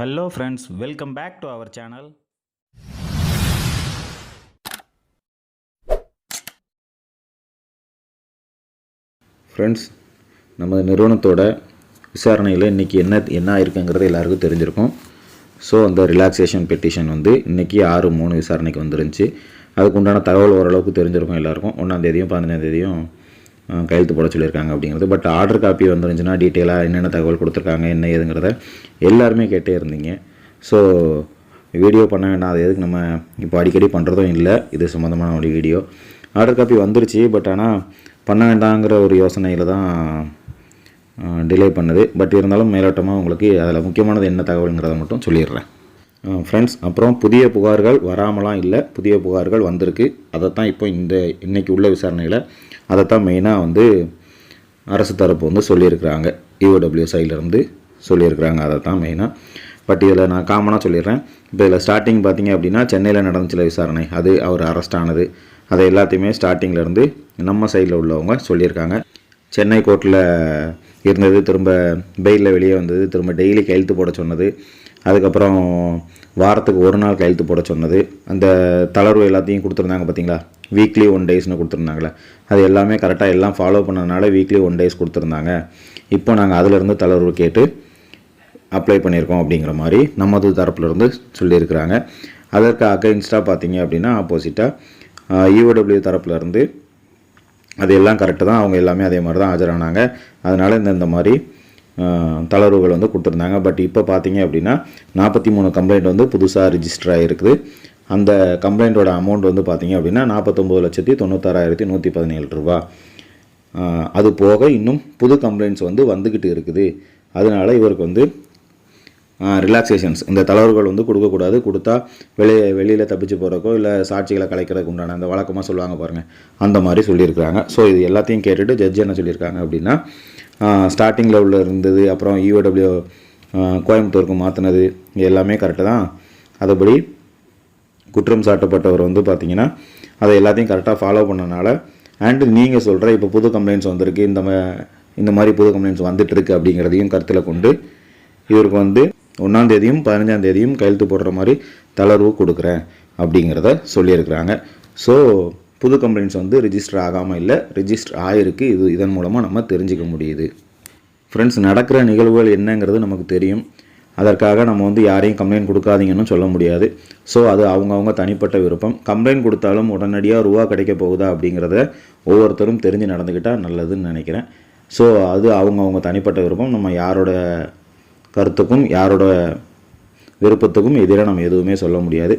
Hello friends welcome back to our channel friends நம்ம நிறுவனத்தோட விசாரணையில் இன்றைக்கி என்ன என்ன ஆயிருக்குங்கிறது எல்லாருக்கும் தெரிஞ்சிருக்கும். ஸோ அந்த ரிலாக்ஸேஷன் பெட்டிஷன் வந்து இன்றைக்கி ஆறு மூணு விசாரணைக்கு வந்துருந்துச்சு. அதுக்கு உண்டான தகவல் ஓரளவுக்கு தெரிஞ்சிருக்கும் எல்லாருக்கும். ஒன்றாந்தேதியும் பதினஞ்சாந்தேதியும் கையெழுத்து போட சொல்லியிருக்காங்க அப்படிங்கிறது. பட் ஆர்டர் காப்பி வந்துருந்துச்சுன்னா டீட்டெயிலாக என்னென்ன தகவல் கொடுத்துருக்காங்க என்ன ஏதுங்கிறத எல்லாருமே கேட்டே இருந்தீங்க. ஸோ வீடியோ பண்ண வேண்டாம். அது எதுக்கு நம்ம இப்போ அடிக்கடி பண்ணுறதும் இல்லை. இது சம்மந்தமான ஒரு வீடியோ ஆர்டர் காப்பி வந்துருச்சு. பட் ஆனால் பண்ண வேண்டாங்கிற ஒரு யோசனையில் தான் டிலே பண்ணுது. பட் இருந்தாலும் மேலோட்டமாக உங்களுக்கு அதில் முக்கியமானது என்ன தகவலுங்கிறத மட்டும் சொல்லிடுறேன். ஃப்ரெண்ட்ஸ் அப்புறம் புதிய புகார்கள் வராமலாம் இல்லை. புதிய புகார்கள் வந்திருக்கு. அதைத்தான் இப்போ இந்த இன்றைக்கி உள்ள விசாரணையில் அதைத்தான் மெயினாக வந்து அரசு தரப்பு வந்து சொல்லியிருக்கிறாங்க. இஓடபிள்யூ சைட்லேருந்து சொல்லியிருக்கிறாங்க. அதை தான் மெயினாக பட் இதில் நான் காமனாக சொல்லிடுறேன். இப்போ இதில் ஸ்டார்டிங் பார்த்தீங்க அப்படின்னா சென்னையில் நடந்துச்சுல விசாரணை. அது அவர் அரெஸ்ட் ஆனது. அதை எல்லாத்தையுமே ஸ்டார்டிங்லேருந்து நம்ம சைடில் உள்ளவங்க சொல்லியிருக்காங்க. சென்னை கோர்ட்டில் இருந்தது திரும்ப பெயிலில் வெளியே வந்தது. திரும்ப டெய்லி கையெழுத்து போட சொன்னது. அதுக்கப்புறம் வாரத்துக்கு ஒரு நாள் கையெழுத்து போட சொன்னது. அந்த தளர்வு எல்லாத்தையும் கொடுத்துருந்தாங்க பார்த்தீங்களா வீக்லி ஒன் டேஸ்னு கொடுத்துருந்தாங்களே அது எல்லாமே கரெக்டாக எல்லாம் ஃபாலோ பண்ணதுனால வீக்லி ஒன் டேஸ் கொடுத்துருந்தாங்க. இப்போ நாங்கள் அதிலிருந்து தளர்வு கேட்டு அப்ளை பண்ணியிருக்கோம் அப்படிங்கிற மாதிரி நமது தரப்புலேருந்து சொல்லியிருக்கிறாங்க. அதற்கு அகைன்ஸ்டாக பார்த்தீங்க அப்படின்னா ஆப்போசிட்டாக இஓடபிள்யூ தரப்புலேருந்து அது எல்லாம் கரெக்டு தான். அவங்க எல்லாமே அதே மாதிரி தான் ஆஜரானாங்க. அதனால் இந்த இந்த மாதிரி தளர்வுகள் வந்து கொடுத்துருந்தாங்க. பட் இப்போ பார்த்தீங்க அப்படின்னா நாற்பத்தி மூணு கம்ப்ளைண்ட் வந்து புதுசாக ரிஜிஸ்டர் ஆகிருக்குது அந்த கம்ப்ளைண்ட்டோட அமௌண்ட் வந்து பார்த்தீங்க அப்படின்னா நாற்பத்தொம்பது லட்சத்தி தொண்ணூத்தாறாயிரத்தி நூற்றி பதினேழு ரூபா. அது போக இன்னும் புது கம்ப்ளைண்ட்ஸ் வந்து வந்துக்கிட்டு இருக்குது. அதனால இவருக்கு வந்து ரிலாக்ஸேஷன்ஸ் இந்த தளர்வுகள் வந்து கொடுக்கக்கூடாது. கொடுத்தா வெளியே வெளியில் தப்பிச்சு போகிறக்கோ இல்லை சாட்சிகளை கலைக்கிறதுக்கு உண்டான அந்த வழக்கமாக சொல்லுவாங்க பாருங்கள் அந்த மாதிரி சொல்லியிருக்கிறாங்க. ஸோ இது எல்லாத்தையும் கேட்டுட்டு ஜட்ஜ் என்ன சொல்லியிருக்காங்க அப்படின்னா ஸ்டார்டிங்கில் உள்ள இருந்தது அப்புறம் E இஓடபிள்யூ கோயம்புத்தூருக்கு மாற்றினது இது எல்லாமே கரெக்டு தான். அதுபடி குற்றம் சாட்டப்பட்டவர் வந்து பார்த்திங்கன்னா அதை எல்லாத்தையும் கரெக்டாக ஃபாலோ பண்ணனால அண்டு நீங்கள் சொல்கிற இப்போ புது கம்ப்ளைண்ட்ஸ் வந்திருக்கு இந்த மா- இந்த மாதிரி புது கம்ப்ளைண்ட்ஸ் வந்துட்டுருக்கு அப்படிங்கிறதையும் கருத்தில் கொண்டு இவருக்கு வந்து ஒன்றாம் தேதியும் பதினஞ்சாம் தேதியும் கையெழுத்து போடுற மாதிரி தளர்வு கொடுக்குறேன் அப்படிங்கிறத சொல்லியிருக்கிறாங்க. ஸோ புது கம்ப்ளைண்ட்ஸ் வந்து ரிஜிஸ்டர் ஆகாமல் இல்லை ரிஜிஸ்டர் ஆகிருக்கு இது இதன் மூலமாக நம்ம தெரிஞ்சுக்க முடியுது. ஃப்ரெண்ட்ஸ் நடக்கிற நிகழ்வுகள் என்னங்கிறது நமக்கு தெரியும். அதற்காக நம்ம வந்து யாரையும் கம்ப்ளைண்ட் கொடுக்காதீங்கன்னு சொல்ல முடியாது. ஸோ அது அவங்கவுங்க தனிப்பட்ட விருப்பம். கம்ப்ளைண்ட் கொடுத்தாலும் உடனடியாக ரூபா கிடைக்க போகுதா அப்படிங்கிறத ஒவ்வொருத்தரும் தெரிஞ்சு நடந்துக்கிட்டால் நல்லதுன்னு நினைக்கிறேன். ஸோ அது அவங்கவுங்க தனிப்பட்ட விருப்பம். நம்ம யாரோட கருத்துக்கும் யாரோட விருப்பத்துக்கும் எதிராக நம்ம எதுவுமே சொல்ல முடியாது.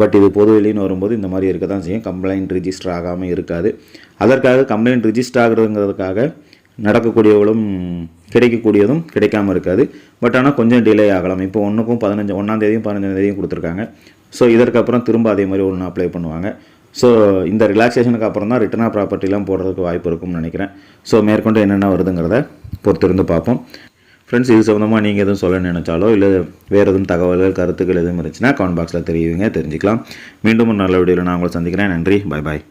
பட் இது பொது வெளின்னு வரும்போது இந்த மாதிரி இருக்க தான் செய்யும். கம்ப்ளைண்ட் ரிஜிஸ்டர் ஆகாமல் இருக்காது. அதற்காக கம்ப்ளைண்ட் ரிஜிஸ்டர் ஆகுறதுங்கிறதுக்காக நடக்கக்கூடியவளும் கிடைக்கக்கூடியதும் கிடைக்காம இருக்காது. பட் ஆனால் கொஞ்சம் டிலே ஆகலாம். இப்போ ஒன்றுக்கும் பதினஞ்சு ஒன்றாந்தேதியும் பதினஞ்சாந்தேதியும் கொடுத்துருக்காங்க. ஸோ இதற்கப்புறம் திரும்ப அதே மாதிரி ஒன்று அப்ளை பண்ணுவாங்க. ஸோ இந்த ரிலாக்ஸேஷனுக்கு அப்புறம் தான் ரிட்டர்னாக ப்ராப்பர்ட்டிலாம் போடுறதுக்கு வாய்ப்பு இருக்கும்னு நினைக்கிறேன். ஸோ மேற்கொண்டு என்னென்ன வருதுங்கிறத பொறுத்திருந்து பார்ப்போம். ஃப்ரெண்ட்ஸ் இது சம்மந்தமாக நீங்கள் எதுவும் சொல்ல நினைச்சாலோ இல்லை வேறு எதுவும் தகவல்கள் கருத்துக்கள் எதுவும் இருந்துச்சுன்னா கமெண்ட் பாக்ஸில் தெரியுங்க தெரிஞ்சுக்கலாம். மீண்டும் ஒரு நல்ல வீடியோவில் நான் உங்களை சந்திக்கிறேன். நன்றி. Bye bye